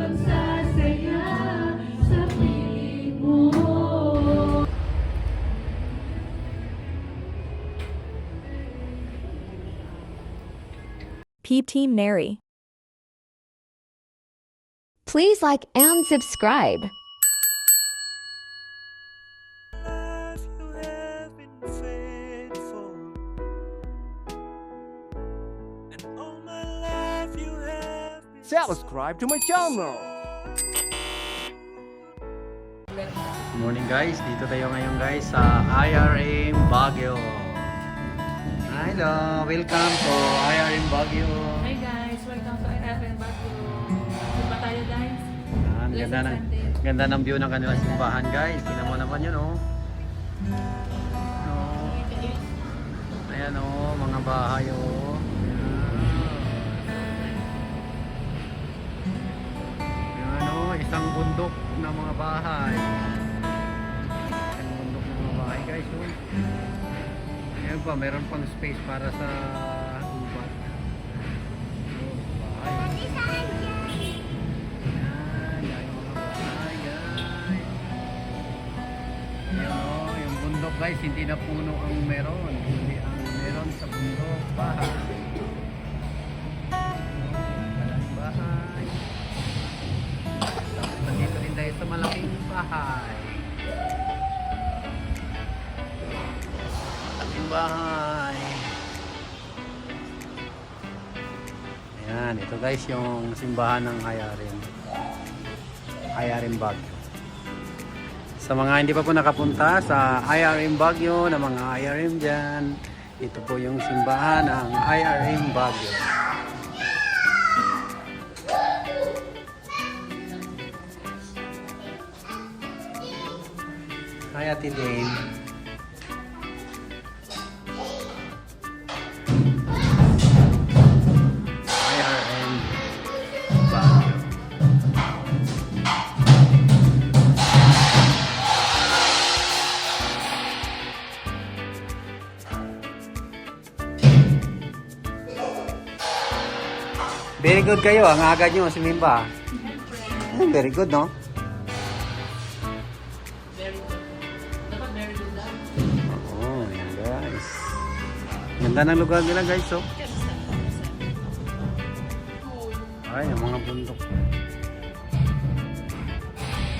magsasaya sa mo. Peep Team Neri. Please like and subscribe. Subscribe to my channel. Morning guys, dito tayo ngayon guys sa IRM Baguio. Hello, welcome to IRM Baguio. Hi guys, welcome to IFN Baguio. Saan ba tayo guys? Yan, ganda ng ganda ng view ng kanilang simbahan guys. Tingnan mo naman 'yun oh. Oh. Ayan oh, mga bahay oh. Isang bundok ng mga bahay. Isang bundok ng mga bahay guys oh. Ayan pa, meron pang space para sa ubat. Oh, bahay. Yan, yung mga bahay, guys. Yan, oh, yung bundok guys, hindi na puno ang meron. Hindi ang bahay. Ayan, ito guys yung simbahan ng Hayarin. Hayarin Baguio. Sa mga hindi pa po nakapunta sa IRM Baguio na mga IRM dyan, ito po yung simbahan ng IRM Baguio. Hi Ate Dane. Very good kayo, ang aga nyo, si Mimba. Ah, Very good, no? Very good. Dapat very good daw. Oo, yan guys. Ganda ng lugar nila guys, oh. Ay, ang mga bundok.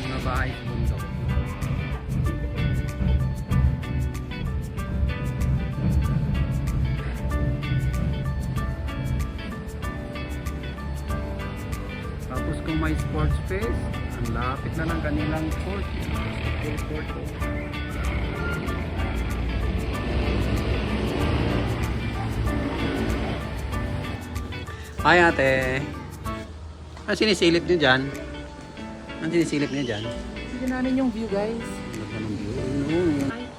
Mga bahay sports space, ang lapit na ng kanilang court. Basketball court. Hi ate. Ano sinisilip niyo dyan? Ano sinisilip niyo dyan? Sige namin yung view guys. Ganda ng view. Ayun,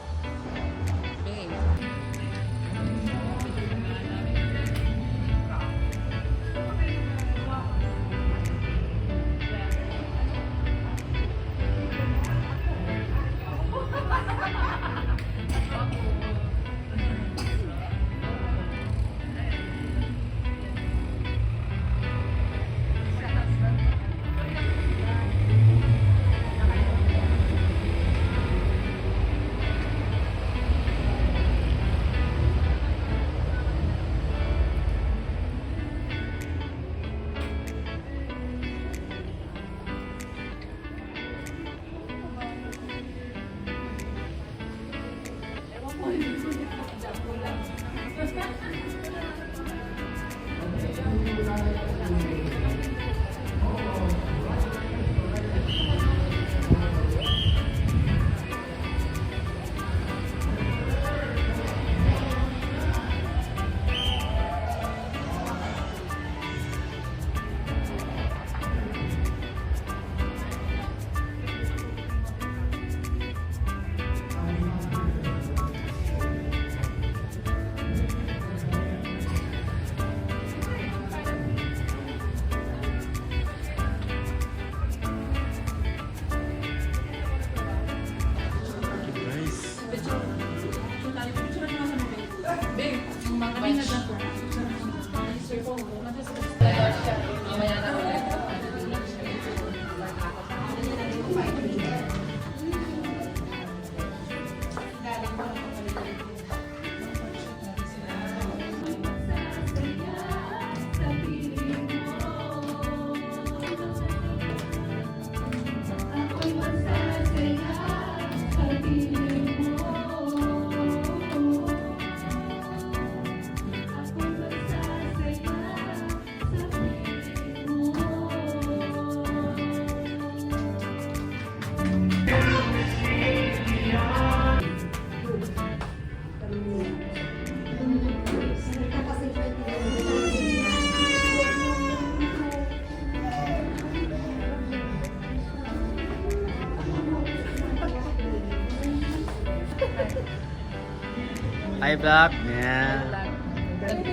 Hi, vlog. Yan.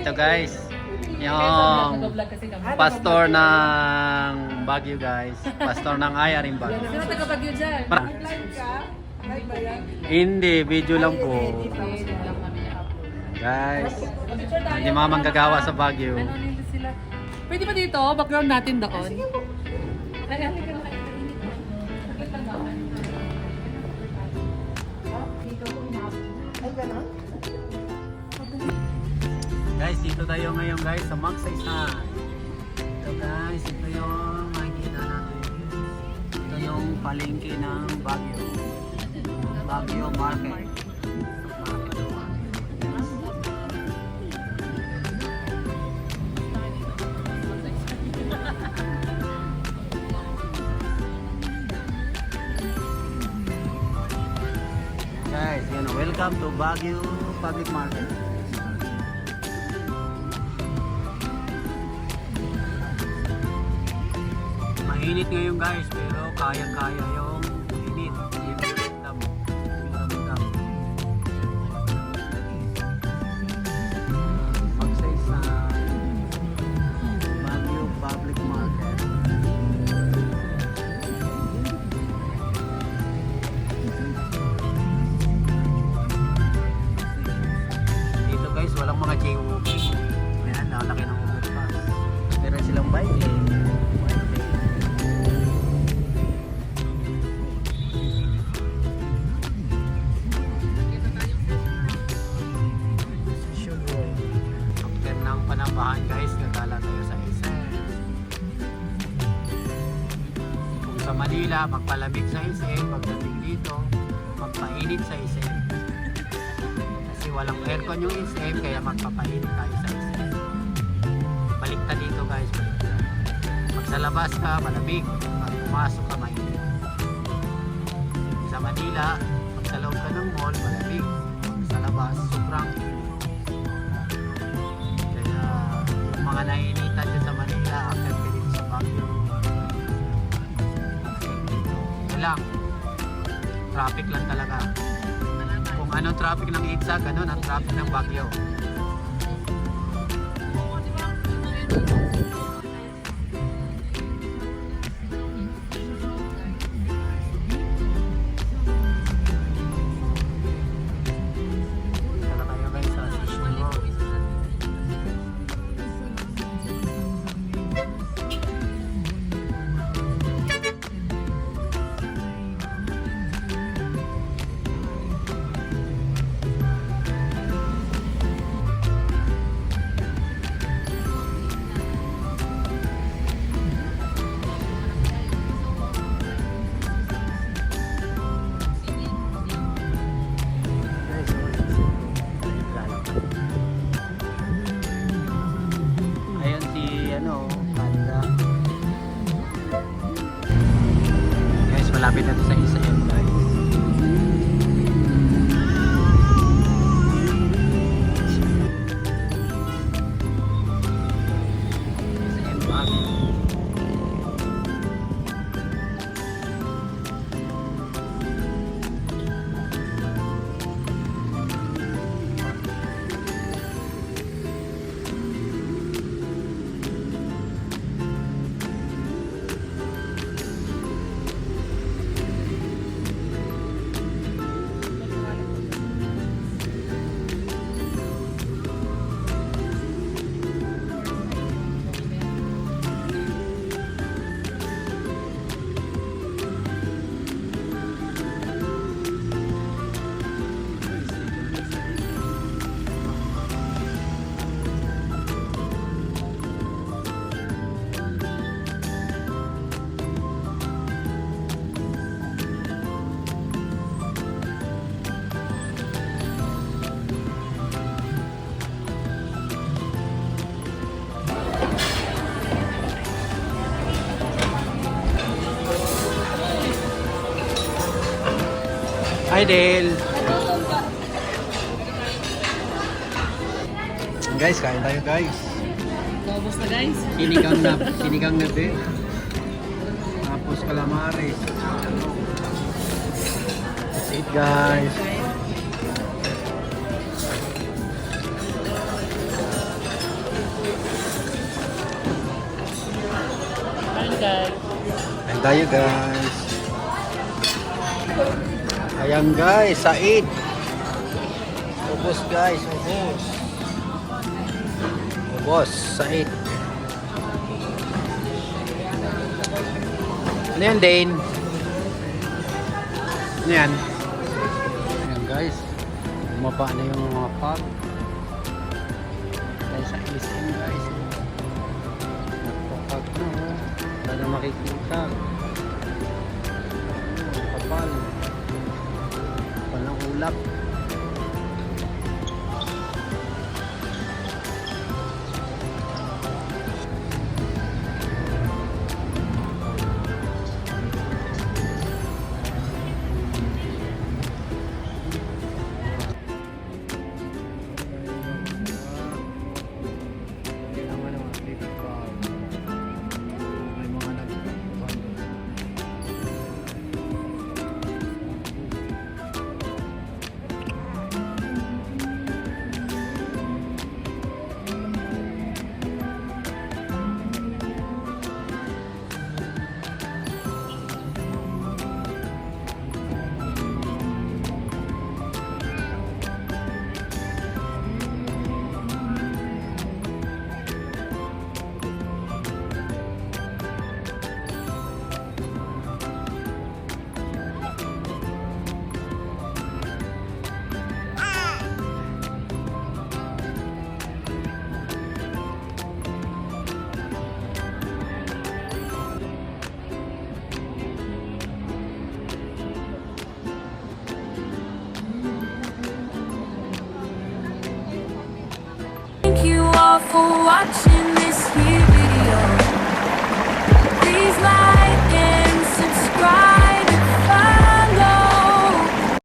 Ito guys, yung pastor ng Baguio guys. Pastor ng Ayaring Baguio. Sino taga-Bagyo dyan? Para- Hindi, video lang po. Guys, hindi mga manggagawa sa Baguio. Ano? Pwede ba dito? Background natin doon. Ay, tayo ngayon guys sa Magsaysay. Ito guys, ito yung makikita natin. Ito yung palengke ng Baguio. Baguio Market. Guys, yun, welcome to Baguio Public Market. Mainit ngayon guys, pero kaya-kaya yung sa Manila, magpalamig sa SM. Pagdating dito, magpainit sa SM. Kasi walang aircon yung SM, kaya magpapainit tayo sa SM. Baliktad dito guys. Pag sa labas ka, malamig. Pag pumasok ka, mainit. Sa Manila, pag sa loob ka ng mall, malamig. Pag sa labas, sobrang. Kaya yung mga nainitan Traffic lang talaga. Kung anong traffic ng Itza, ganun ang traffic ng Baguio. guys, kain tayo guys. Kaubos na guys. Sinigang na, sinigang na din. Tapos calamari. That's it guys. Kain guys. Kain tayo guys. Ayan guys, Said. Ubus guys, ubus ubos. Ubos, Said. Ano yan, Dane? Ano yan? Ayan guys. Bumaba na yung mga pag. Dahil sa ilis guys.